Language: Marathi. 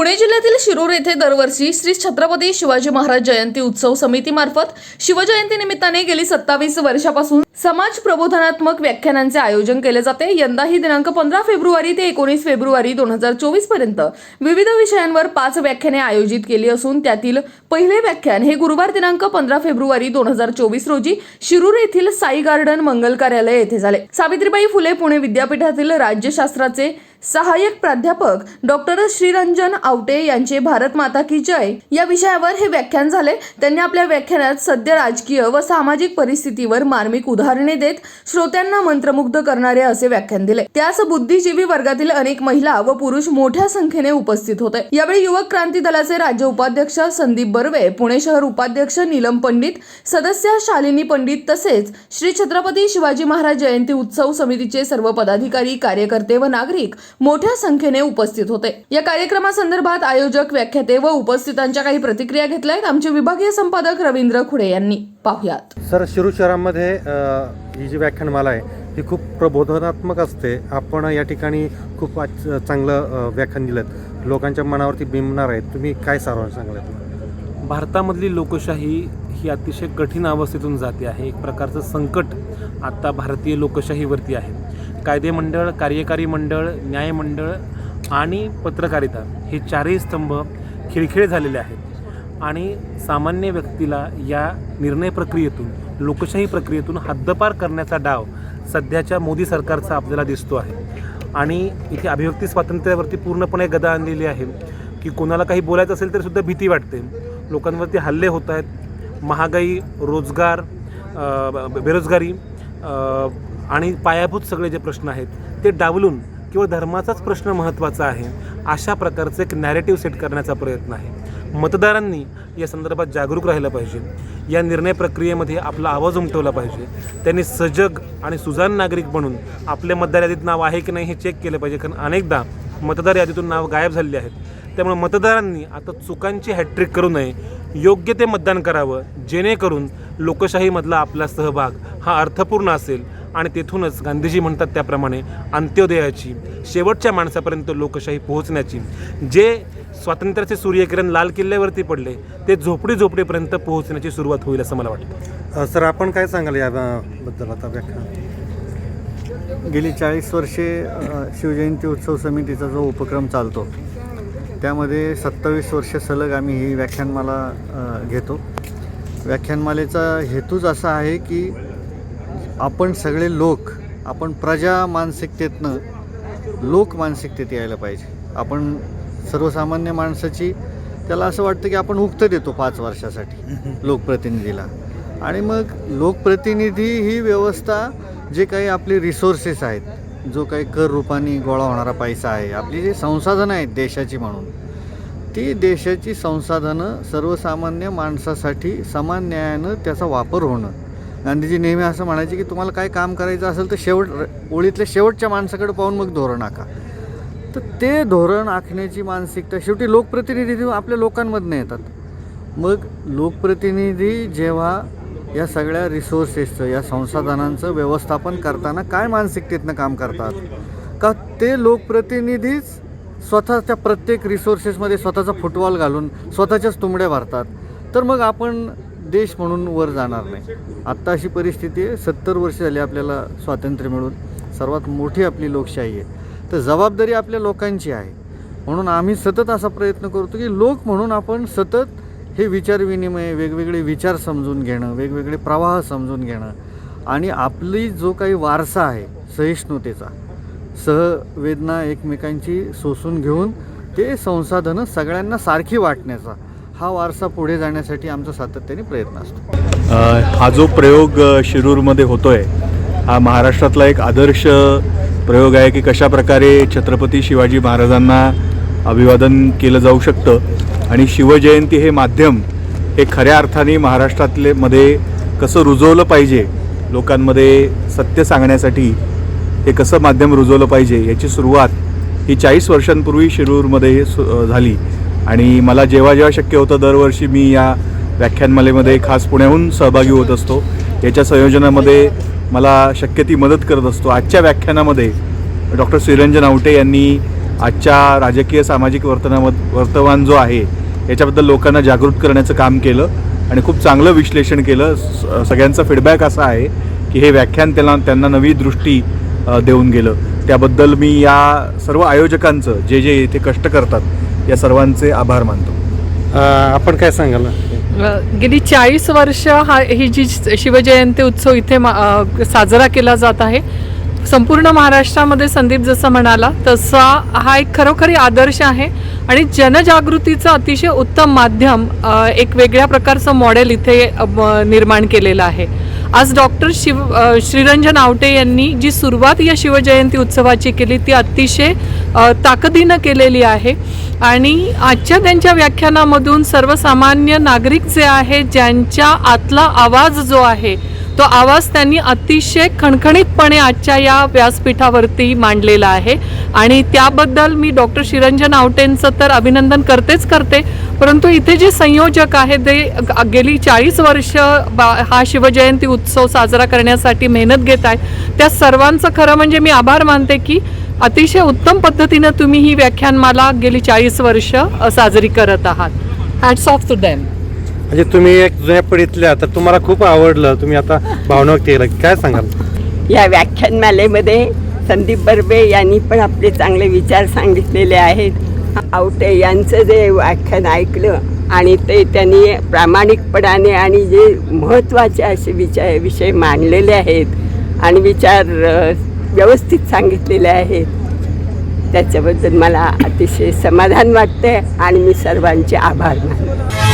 पुणे जिल्ह्यातील शिरूर येथे दरवर्षी श्री छत्रपती शिवाजी महाराज जयंती उत्सव समितीमार्फत शिवजयंती निमित्ताने गेली सत्तावीस वर्षापासून समाज प्रबोधनात्मक व्याख्यानांचे आयोजन केले जाते. यंदाही दिनांक पंधरा फेब्रुवारी ते एकोणीस फेब्रुवारी दोन हजार चोवीसपर्यंत विविध विषयांवर पाच व्याख्याने आयोजित केली असून त्यातील पहिले व्याख्यान हे गुरुवार दिनांक पंधरा फेब्रुवारी दोन हजार चोवीस रोजी शिरूर येथील साई गार्डन मंगल कार्यालय येथे झाले. सावित्रीबाई फुले पुणे विद्यापीठातील राज्यशास्त्राचे सहाय्यक प्राध्यापक डॉक्टर श्रीरंजन आवटे यांचे भारत माता की जय. या विषयावर हे व्याख्यान झाले. त्यांनी आपल्या व्याख्यानात सद्य राजकीय व सामाजिक परिस्थितीवर मार्मिक उदाहरणे देत श्रोत्यांना मंत्रमुग्ध करणारे असे व्याख्यान दिले. त्यास बुद्धिजीवी वर्गातील अनेक महिला व पुरुष मोठ्या संख्येने उपस्थित होते. यावेळी युवक क्रांती दलाचे राज्य उपाध्यक्ष संदीप बर्वे पुणे शहर उपाध्यक्ष नीलम पंडित सदस्य शालिनी पंडित तसेच श्री छत्रपती शिवाजी महाराज जयंती उत्सव समितीचे सर्व पदाधिकारी कार्यकर्ते व नागरिक मोठ्या संख्येने उपस्थित होते. या कार्यक्रमासंदर्भात आयोजक व्याख्याते व उपस्थितांच्या काही प्रतिक्रिया घेतल्या आहेत आमचे विभागीय संपादक रवींद्र खुडे यांनी. पाहुयात. सर शिरू शहरामध्ये ही जी व्याख्यानमाला आहे ही खूप प्रबोधनात्मक असते. आपण या ठिकाणी खूप चांगलं व्याख्यान दिलं लोकांच्या मनावरती बिंबणार आहे तुम्ही काय सारांश सांगलात भारतामधली लोकशाही ही अतिशय कठीण अवस्थेतून जाते आहे. एक प्रकारचं संकट आत्ता भारतीय लोकशाहीवरती आहे. कायदे मंडळ कार्यकारी मंडळ न्यायमंडळ आणि पत्रकारिता हे चारही स्तंभ खिळखिळे झालेले आहेत. आणि सामान्य व्यक्तीला या निर्णय प्रक्रियेतून लोकशाही प्रक्रियेतून हद्दपार करण्याचा डाव सध्याच्या मोदी सरकारचा आपल्याला दिसतो आहे. आणि इथे अभिव्यक्ती स्वातंत्र्यावरती पूर्णपणे गदा आणलेली आहे की कोणाला काही बोलायचं असेल तरी सुद्धा भीती वाटते. लोकांवरती हल्ले होत आहेत. महागाई रोजगार बेरोजगारी आणि पायाभूत सगळे जे प्रश्न आहेत ते डावलून केवळ धर्माचाच प्रश्न महत्त्वाचा आहे अशा प्रकारचं एक नॅरेटिव्ह सेट करण्याचा प्रयत्न आहे. मतदारांनी या संदर्भात जागरूक राहिलं पाहिजे. या निर्णय प्रक्रियेमध्ये आपला आवाज उमटवला पाहिजे. त्यांनी सजग आणि सुजाण नागरिक म्हणून आपल्या मतदार यादीत नाव आहे की नाही हे चेक केलं पाहिजे. कारण अनेकदा मतदार यादीतून नाव गायब झालेली आहेत. त्यामुळे मतदारांनी आता चुकांची हॅट्रिक करू नये. योग्य ते मतदान करावं. जेणेकरून लोकशाहीमधला आपला सहभाग हा अर्थपूर्ण असेल. आणि तेथूनच गांधीजी म्हणतात त्याप्रमाणे अंत्योदयाची शेवटच्या माणसापर्यंत लोकशाही पोहोचण्याची. जे स्वातंत्र्याचे सूर्यकिरण लाल किल्ल्यावरती पडले ते झोपडी झोपडीपर्यंत पोहोचण्याची सुरुवात होईल असं मला वाटतं. सर आपण काय सांगाल या अ, बद्दल आता व्याख्यान गेली चाळीस वर्षे शिवजयंती उत्सव समितीचा जो उपक्रम चालतो त्यामध्ये सत्तावीस वर्ष सलग आम्ही ही व्याख्यानमाला घेतो. व्याख्यानमालेचा हेतूच असा आहे की आपण सगळे लोक आपण प्रजा मानसिकतेतनं लोक मानसिकतेत यायला पाहिजे. आपण सर्वसामान्य माणसाची त्याला असं वाटतं की आपण उक्त देतो पाच वर्षासाठी लोकप्रतिनिधीला. आणि मग लोकप्रतिनिधी ही व्यवस्था जे काही आपले रिसोर्सेस आहेत जो काही कर रूपाने गोळा होणारा पैसा आहे आपली जी संसाधनं आहेत देशाची म्हणून ती देशाची संसाधनं सर्वसामान्य माणसासाठी समान न्यायानं त्याचा वापर होणं गांधीजी नेहमी असं म्हणायचे की तुम्हाला काय काम करायचं असेल तर शेवट ओळीतल्या शेवटच्या माणसाकडे पाहून मग धोरण आखा तर ते धोरण आखण्याची मानसिकता शेवटी लोकप्रतिनिधी आपल्या लोकांमधनं येतात. मग लोकप्रतिनिधी जेव्हा या सगळ्या रिसोर्सेसचं या संसाधनांचं व्यवस्थापन करताना काय मानसिकतेतनं काम करतात? का ते लोकप्रतिनिधीच स्वतःच्या प्रत्येक रिसोर्सेसमध्ये स्वतःचा फुटबॉल घालून स्वतःच्याच तुंबड्या भरतात? तर मग आपण देश म्हणून वर जाणार नाही. आत्ता अशी परिस्थिती आहे सत्तर वर्ष झाली आपल्याला स्वातंत्र्य मिळून सर्वात मोठी आपली लोकशाही आहे. तर जबाबदारी आपल्या लोकांची आहे. म्हणून आम्ही सतत असा प्रयत्न करतो की लोक म्हणून आपण सतत हे विचारविनिमय वेगवेगळे विचार समजून घेणं वेगवेगळे प्रवाह समजून घेणं आणि आपली जो काही वारसा आहे सहिष्णुतेचा सहवेदना एकमेकांची सोसून घेऊन ते संसाधनं सगळ्यांना सारखी वाटण्याचा हा वारसा पुढे जाण्यासाठी आमचा सातत्याने प्रयत्न असतो. हा जो प्रयोग शिरूरमध्ये होतोय हा महाराष्ट्रातला एक आदर्श प्रयोग आहे की कशा प्रकारे छत्रपती शिवाजी महाराजांना अभिवादन केलं जाऊ शकतं आणि शिवजयंती हे माध्यम हे खऱ्या अर्थाने महाराष्ट्रातले मध्ये कसं रुजवलं पाहिजे लोकांमध्ये सत्य सांगण्यासाठी हे कसं माध्यम रुजवलं पाहिजे याची सुरुवात ही चाळीस वर्षांपूर्वी शिरूरमध्ये सु झाली. आणि मला जेव्हा जेव्हा शक्य होतं दरवर्षी मी या व्याख्यानमालेमध्ये खास पुण्याहून सहभागी होत असतो. याच्या संयोजनामध्ये मला शक्य ती मदत करत असतो. आजच्या व्याख्यानामध्ये डॉक्टर श्रीरंजन आवटे यांनी आजच्या राजकीय सामाजिक वर्तनामध वर्तमान जो आहे याच्याबद्दल लोकांना जागृत करण्याचं काम केलं आणि खूप चांगलं विश्लेषण केलं. स- सगळ्यांचा फीडबॅक असा आहे की हे व्याख्यान त्यांना त्यांना नवी दृष्टी देऊन गेलं. त्याबद्दल मी या सर्व आयोजकांचं जे जे इथे कष्ट करतात या सर्वांचे आभार मानतो. आपण काय सांगाल? गेली चाळीस वर्ष हा ही जी शिवजयंती उत्सव इथे साजरा केला जात आहे संपूर्ण महाराष्ट्रामध्ये संदीप जसं म्हणाला तसा हा एक खरोखरी आदर्श आहे आणि जनजागृतीचं अतिशय उत्तम माध्यम एक वेगळ्या प्रकारचं मॉडेल इथे निर्माण केलेलं आहे. आज डॉक्टर शिव श्रीरंजन आवटे यांनी जी सुरुवात या शिवजयंती उत्सवाची केली ती अतिशय ताकदीनं केलेली आहे. आणि आजच्या त्यांच्या व्याख्यानामधून सर्वसामान्य नागरिक जे आहेत ज्यांच्या आतला आवाज जो आहे तो आवाज त्यांनी अतिशय खणखणीतपणे आजच्या या व्यासपीठावरती मांडलेला आहे. आणि त्याबद्दल मी डॉक्टर शिरंजन आवटेंचं तर अभिनंदन करतेच करते. परंतु इथे जे संयोजक आहेत ते गेली चाळीस वर्ष बा- हा शिवजयंती उत्सव साजरा करण्यासाठी मेहनत घेत आहेत त्या सर्वांचं खरं म्हणजे मी आभार मानते की अतिशय उत्तम पद्धतीनं तुम्ही ही व्याख्यानमाला गेली चाळीस वर्ष साजरी करत आहात. हॅट्स ऑफ टू दॅम म्हणजे तुम्ही एक जुन्या पिढीतल्या तर तुम्हाला खूप आवडलं तुम्ही आता भावना व्यक्त केलं काय सांगाल? या व्याख्यानमालेमध्ये संदीप बर्बे यांनी पण आपले चांगले विचार सांगितलेले आहेत. आवटे यांचं जे व्याख्यान ऐकलं आणि ते त्यांनी प्रामाणिकपणाने आणि जे महत्त्वाचे असे विचार विषय मांडलेले आहेत आणि विचार व्यवस्थित सांगितलेले आहेत. त्याच्याबद्दल मला अतिशय समाधान वाटते आणि मी सर्वांचे आभार मानते.